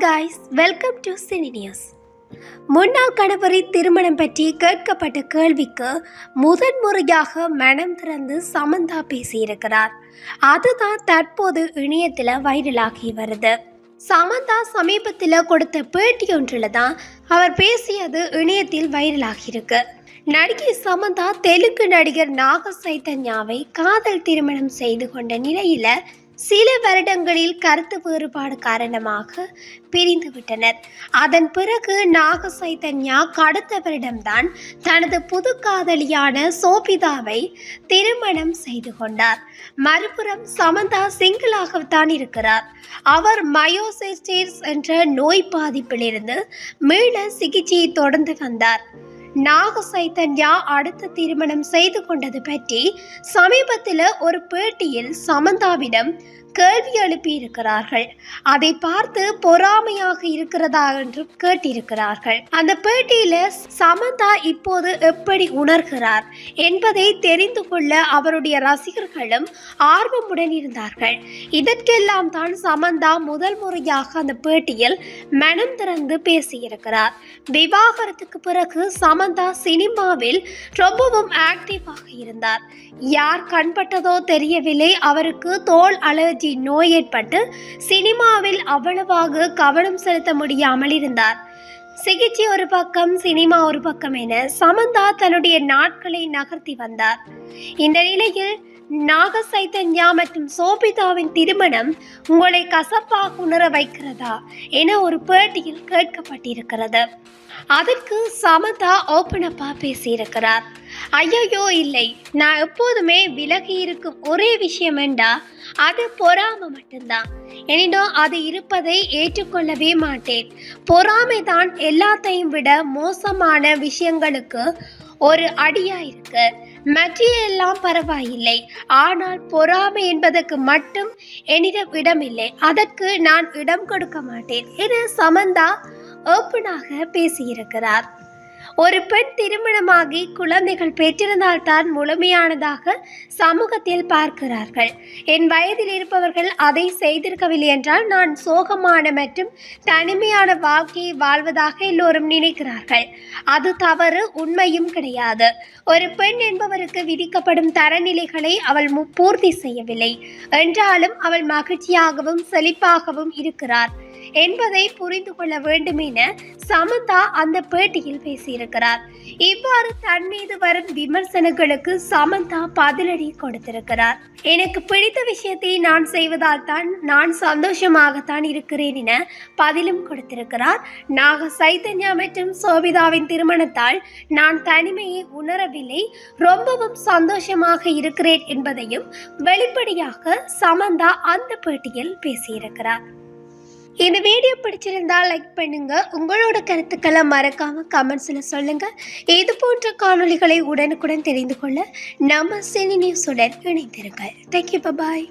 Guys welcome to cine news முன்னாள் கணவரின் திருமணம் பற்றி கேட்கப்பட்ட கேள்விக்கு முதன் முறையாக மனம் திறந்து சமந்தா பேசியிருக்கிறார். அதுதான் தற்போது இணையத்தில் வைரலாகி வருது. சமந்தா சமீபத்தில் கொடுத்த பேட்டி ஒன்றில் தான் அவர் பேசியது இணையத்தில் வைரலாகியிருக்கு நடிகை சமந்தா தெலுங்கு நடிகர் நாக சைத்தன்யாவை காதல் திருமணம் செய்து கொண்ட நிலையில் சில வருடங்களில் கருத்து வேறுபாடு காரணமாக பிரிந்துவிட்டனர். அதன் பிறகு நாக சைதன்யா அடுத்த வருடம்தான் தனது புது காதலியான சோபிதாவை திருமணம் செய்து கொண்டார். மறுபுறம் சமந்தா சிங்கிளாகத்தான் இருக்கிறார். அவர் மயோசிஸ்டிஸ் என்ற நோய் பாதிப்பிலிருந்து மீள சிகிச்சையை தொடர்ந்து வந்தார். நாக சைத்தன்யா அடுத்த திருமணம் செய்து கொண்டது பற்றி சமீபத்தில் ஒரு பேட்டியில் சமந்தாவிடம் கேள்வி எழுப்பியிருக்கிறார்கள். அதை பார்த்து பொறாமையாக இருக்கிறதா என்று கேட்டிருக்கிறார்கள். அந்த பேட்டியில சமந்தா இப்போது எப்படி உணர்கிறார் என்பதை தெரிந்து கொள்ள அவருடைய ரசிகர்களும் ஆர்வமுடன் இருந்தார்கள். இதற்கெல்லாம் தான் சமந்தா முதல் முறையாக அந்த பேட்டியில் மனம் திறந்து பேசியிருக்கிறார். விவாகரத்துக்கு பிறகு சம சமந்தா சினிமாவில் ரொம்பவும் ஆக்டிவாக இருந்தார். யார் கண்பட்டதோ தெரியவில்லை. அவருக்கு தோல் அலர்ஜி நோய் ஏற்பட்டு சினிமாவில் அவ்வளவாக கவனம் செலுத்த முடியாமல் இருந்தார். சிகிச்சை ஒரு பக்கம் சினிமா ஒரு பக்கம் என சமந்தா தன்னுடைய நாட்களை நகர்த்தி வந்தார். இந்த நிலையில் நாக சைத்தன்யா மற்றும் சோபிதாவின் திருமணம் உங்களை கசப்பாக உணர வைக்கிறதா என ஒரு பேட்டியில் கேட்கப்பட்டிருக்கிறது. அதற்கு சமந்தா ஓப்பனப்பா பேசியிருக்கிறார். ஐயோ இல்லை. நான் எப்போதுமே விலகி இருக்கும் ஒரே விஷயம் என்றா அது பொறாமை மட்டும்தான். எனினும் அது இருப்பதை ஏற்றுக்கொள்ளவே மாட்டேன். பொறாமை தான் எல்லாத்தையும் விட மோசமான விஷயங்களுக்கு ஒரு அடியா இருக்கு மற்றையெல்லாம் பரவாயில்லை. ஆனால் பொறாமை என்பதற்கு மட்டும் என்னிடம் இடமில்லை. அதற்கு நான் இடம் கொடுக்க மாட்டேன். என சமந்தா ஓப்பனாக பேசியிருக்கிறார். ஒரு பெண் திருமணமாகி குழந்தைகள் பெற்றிருந்தால்தான் முழுமையானதாக சமூகத்தில் பார்க்கிறார்கள். என் வயதில் இருப்பவர்கள் அதை செய்திருக்கவில்லை என்றால் நான் சோகமான மற்றும் தனிமையான வாழ்க்கையை வாழ்வதாக எல்லோரும் நினைக்கிறார்கள். அது தவறு உண்மையும் கிடையாது. ஒரு பெண் என்பவருக்கு விதிக்கப்படும் தரநிலைகளை அவள் மு- பூர்த்தி செய்யவில்லை. என்றாலும் அவள் மகிழ்ச்சியாகவும் செழிப்பாகவும் இருக்கிறார். என்பதை புரிந்து கொள்ள வேண்டும் என சமந்தா அந்த பேட்டியில் பேசினார் பேசியிருக்கிறார் இவ்வாறு தன் மீது வரும் விமர்சனங்களுக்கு சமந்தா பதிலடி கொடுத்திருக்கிறார். எனக்கு பிடித்த விஷயத்தை நான் செய்வதால் தான் நான் சந்தோஷமாகத்தான் இருக்கிறேன் என பதிலும் கொடுத்திருக்கிறார். நாக சைத்தன்யா மற்றும் சோபிதாவின் திருமணத்தால் நான் தனிமையை உணரவில்லை. ரொம்பவும் சந்தோஷமாக இருக்கிறேன் என்பதையும் வெளிப்படையாக சமந்தா அந்த பேட்டியில் பேசியிருக்கிறார். இந்த வீடியோ பிடிச்சிருந்தா லைக் பண்ணுங்க. உங்களோட கருத்துக்களை மறக்காம கமெண்ட்ஸில் சொல்லுங்க. இது போன்ற காணொளிகளை உடனுக்குடன் தெரிந்து கொள்ள நம்ம சினி நியூஸுடன் இணைந்திருங்கள். Thank you bye